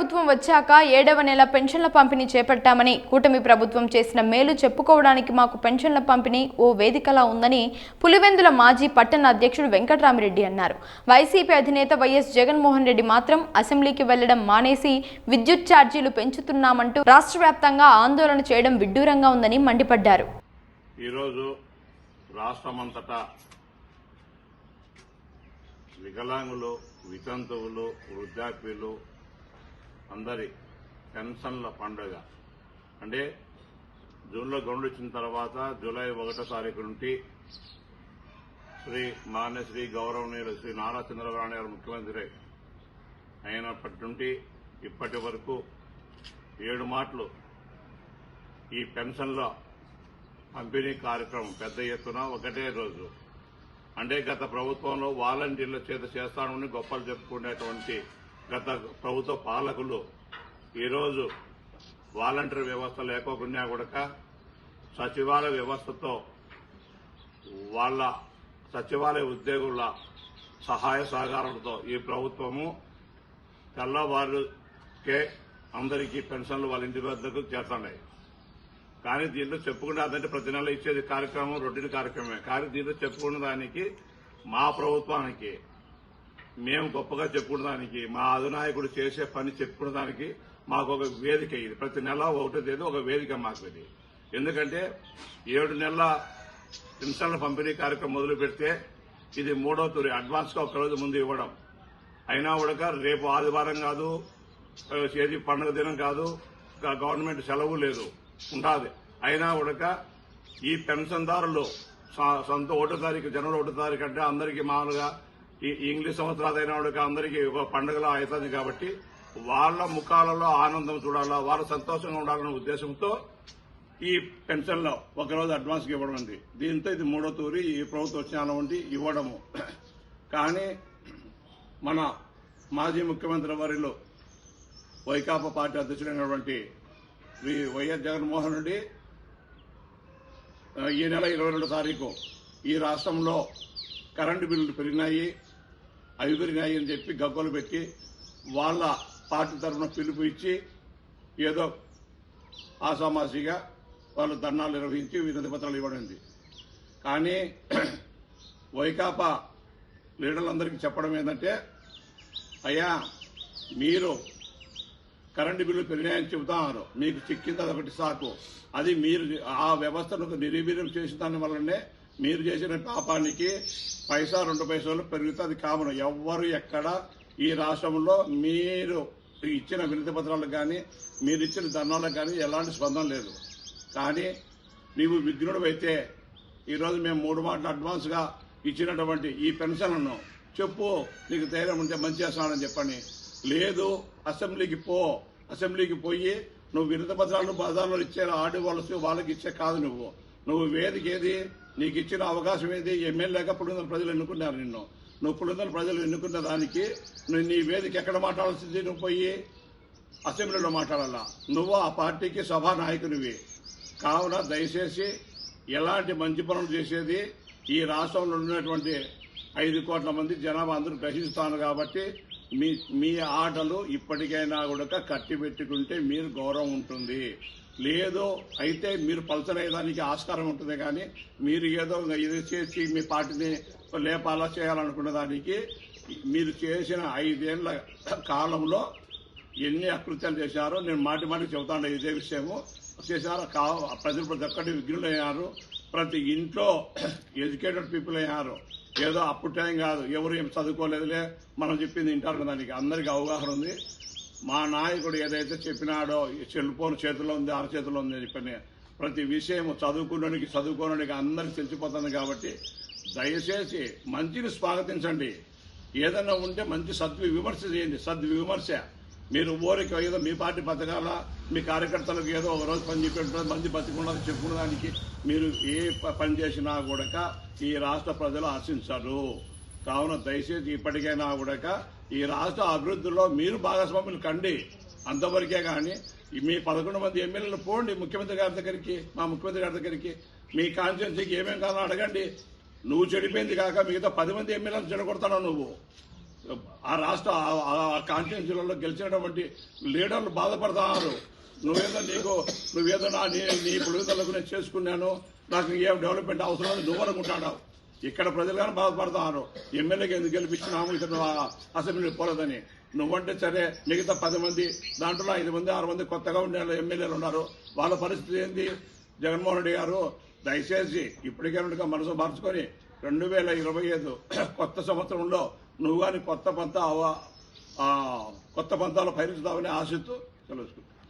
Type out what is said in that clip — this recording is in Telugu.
ప్రభుత్వం వచ్చాక ఏడవ నెల పెన్షన్ల పంపిణీ చేపట్టామని కూటమి ప్రభుత్వం చేసిన మేలు చెప్పుకోవడానికి మాకు పెన్షన్ల పంపిణీ ఓ వేదికలా ఉందని పులివెందుల మాజీ పట్టణ అధ్యక్షుడు వెంకటరామిరెడ్డి అన్నారు. వైసీపీ అధినేత వైఎస్ జగన్మోహన్ రెడ్డి మాత్రం అసెంబ్లీకి వెళ్ళడం మానేసి విద్యుత్ ఛార్జీలు పెంచుతున్నామంటూ రాష్ట్ర వ్యాప్తంగా ఆందోళన చేయడం విడ్డూరంగా ఉందని మండిపడ్డారు. ఈరోజు రాష్ట్రమంతటా వికలాంగులు వితంతువులు వృద్ధాప్యులు అందరి పెన్షన్ల పండుగ. అంటే జూన్లో గౌండ్ వచ్చిన తర్వాత జూలై ఒకటో తారీఖు నుండి శ్రీ మాన్యశ్రీ గౌరవనీయులు శ్రీ నారా చంద్రబాబు గారు ముఖ్యమంత్రి అయినప్పటి నుండి ఇప్పటి వరకు ఏడు మాటలు ఈ పెన్షన్ల పంపిణీ కార్యక్రమం పెద్ద ఎత్తున ఒకటే రోజు. అంటే గత ప్రభుత్వంలో వాలంటీర్ల చేత చేస్తానని గొప్పలు చెప్పుకునేటువంటి గత ప్రభుత్వ పాలకులు ఈరోజు వాలంటీర్ వ్యవస్థ లేకోకుండా కూడా సచివాలయ వ్యవస్థతో వాళ్ళ సచివాలయ ఉద్యోగుల సహాయ సహకారాలతో ఈ ప్రభుత్వము తెల్లవారుకే అందరికీ పెన్షన్లు వాళ్ళ ఇంటి వద్దకు చేస్తున్నాయి. కానీ దీంట్లో చెప్పుకునే అదంటే ప్రతి నెల ఇచ్చేది కార్యక్రమం రొటీన్ కార్యక్రమమే కానీ దీంట్లో చెప్పుకున్న దానికి మా ప్రభుత్వానికి మేము గొప్పగా చెప్పుకున్న దానికి మా అధినాయకుడు చేసే పని చెప్పుకున్న దానికి మాకు ఒక వేదిక ఇది. ప్రతి నెల ఒకటో తేదీ ఒక వేదిక మాకు ఇది. ఎందుకంటే ఏడు నెలల పెన్షన్ల పంపిణీ కార్యక్రమం మొదలు పెడితే ఇది మూడో తూరి అడ్వాన్స్గా ఒక రోజు ముందు ఇవ్వడం. అయినా ఉడక రేపు ఆదివారం కాదు చేతి పండుగ దినం కాదు గవర్నమెంట్ సెలవు లేదు ఉండాలి. అయినా ఉడక ఈ పెన్షన్దారులు సొంత ఒకటో తారీఖు జనవరి ఒకటో తారీఖు అంటే అందరికీ మామూలుగా ఈ ఇంగ్లీష్ సంవత్సరాలైన వాడికి అందరికీ ఒక పండుగలా అవుతుంది కాబట్టి వాళ్ళ ముఖాలలో ఆనందం చూడాలా వాళ్ళ సంతోషంగా ఉండాలనే ఉద్దేశంతో ఈ పెన్షన్లో ఒకరోజు అడ్వాన్స్ ఇవ్వడం ఉంది దీంతో ఇది మూడో తూరి ఈ ప్రభుత్వం వచ్చిన ఉండి ఇవ్వడము. కానీ మన మాజీ ముఖ్యమంత్రి వారిలో వైకాపా పార్టీ అధ్యక్షుడైనటువంటి వైఎస్ జగన్మోహన్ రెడ్డి ఈ నెల ఇరవై రెండు తారీఖు ఈ రాష్ట్రంలో కరెంటు బిల్లులు పెరిగినాయి. అవి అని చెప్పి గగ్గోలు పెట్టి వాళ్ళ పార్టీ తరఫున పిలుపు ఇచ్చి ఏదో ఆసామాసిగా వాళ్ళు ధర్నాలు నిర్వహించి వినతి పత్రాలు ఇవ్వడింది కానీ వైకాపా లీడర్లందరికీ చెప్పడం ఏంటంటే అయ్యా మీరు కరెంటు బిల్లు పెరిగాయని చెబుతున్నారు. మీకు చిక్కింది అదొకటి సాకు. అది మీరు ఆ వ్యవస్థను నిర్వీర్యం చేసిన దాని వల్లనే మీరు చేసిన పాపానికి పైసా రెండు పైసలు పెరుగుతుంది అది కామన్. ఎవ్వరు ఎక్కడ ఈ రాష్ట్రంలో మీరు ఇచ్చిన వినతి పత్రాలకు కానీ మీరు ఇచ్చిన ధర్నాలకు కానీ ఎలాంటి స్పందన లేదు. కానీ నీవు విఘ్నుడు అయితే ఈరోజు మేము మూడు మాటలు అడ్వాన్స్గా ఇచ్చినటువంటి ఈ పెన్షన్లను చెప్పు నీకు ధైర్యం ఉంటే మంచి చేస్తానని చెప్పని. లేదు అసెంబ్లీకి పో. అసెంబ్లీకి పోయి నువ్వు వినతి పత్రాలను బజార్లో ఇచ్చే ఆడి వాళ్ళకి వాళ్ళకి ఇచ్చే కాదు నువ్వు. నువ్వు వేదిక ఏది? నీకు ఇచ్చిన అవకాశం ఏది? ఎమ్మెల్యేగా పులిందల ప్రజలు ఎన్నుకున్నారు నిన్ను. నువ్వు పులిందల ప్రజలు ఎన్నుకున్న దానికి నువ్వు నీ వేదిక ఎక్కడ మాట్లాడాల్సింది? నువ్వు పోయి అసెంబ్లీలో మాట్లాడాలా? నువ్వు ఆ పార్టీకి సభా నాయకునివి. కావున దయచేసి ఎలాంటి మంచి పనులు చేసేది? ఈ రాష్ట్రంలో ఉన్నటువంటి ఐదు కోట్ల మంది జనాభా అందరూ గ్రహిస్తాను కాబట్టి మీ మీ ఆటలు ఇప్పటికైనా కూడా కట్టి పెట్టుకుంటే మీరు గౌరవం ఉంటుంది. లేదు అయితే మీరు పలచరేయడానికి ఆస్కారం ఉంటుంది కానీ మీరు ఏదో ఇది చేసి మీ పార్టీని లేపాలా చేయాలనుకున్న దానికి మీరు చేసిన ఐదేళ్ళ కాలంలో ఎన్ని అకృత్యాలు చేశారో నేను మాటి మాటికి చెబుతాను ఇదే విషయము. చేశారు? కా ప్రజలు ప్రతి ఒక్కటి విఘ్నులు అయ్యారు ప్రతి ఇంట్లో ఎడ్యుకేటెడ్ పీపుల్ అయ్యారు. ఏదో అప్పుడు టైం కాదు. ఎవరు ఏం చదువుకోలేదులే. మనం చెప్పింది వింటారు దానికి. అందరికీ అవగాహన ఉంది. మా నాయకుడు ఏదైతే చెప్పినాడో సెల్ఫోన్ సెల్ ఫోన్ చేతిలో ఉంది అరచేతిలో ఉంది అని చెప్పని ప్రతి విషయం చదువుకున్నోనికి చదువుకోనోనికి అందరికి తెలిసిపోతుంది కాబట్టి దయచేసి మంచిని స్వాగతించండి. ఏదైనా ఉంటే మంచి సద్వి విమర్శ చేయండి. సద్విమర్శ మీరు ఊరికి ఏదో మీ పార్టీ పథకాల మీ కార్యకర్తలకు ఏదో ఒక రోజు పని చెప్పి మంది బతికుండదు చెప్పుకున్న దానికి మీరు ఏ పని చేసినా కూడా ఈ రాష్ట్ర ప్రజలు ఆశించరు. కావున దయచేసి ఇప్పటికైనా కూడా ఈ రాష్ట్ర అభివృద్ధిలో మీరు భాగస్వాములు కండి. అంతవరకే కానీ మీ పదకొండు మంది ఎమ్మెల్యేలు పోండి ముఖ్యమంత్రి గారి దగ్గరికి మా ముఖ్యమంత్రి గారి దగ్గరికి. మీ కాన్స్టిట్యున్సీకి ఏమేం కావాలో అడగండి. నువ్వు చెడిపోయింది కాక మిగతా పది మంది ఎమ్మెల్యేలు చెడగొడతావు నువ్వు. ఆ రాష్ట్ర ఆ- గెలిచినటువంటి లీడర్లు బాధపడుతున్నారు నువ్వేదో నీకు నువ్వేదో నా నీ నీ పులివెందులకు నేను చేసుకున్నాను. నాకు ఏం డెవలప్మెంట్ అవసరం నువ్వు అనుకుంటాడావు ఇక్కడ ప్రజలు కానీ బాధపడుతున్నారు ఎమ్మెల్యేకి ఎందుకు గెలిపించినాము ఇతను అసెంబ్లీ పోలేదని. నువ్వంటే సరే మిగతా పది మంది దాంట్లో ఐదు మంది ఆరు మంది కొత్తగా ఉండే ఎమ్మెల్యేలు ఉన్నారు. వాళ్ళ పరిస్థితి ఏంది? జగన్మోహన్ రెడ్డి గారు దయచేసి ఇప్పటికే మనసు మార్చుకొని రెండు వేల ఇరవై ఐదు కొత్త సంవత్సరంలో నువ్వు కానీ కొత్త పంత కొత్త పంతాలు పయనిస్తావని ఆశిస్తూ తెలుసుకుంటాను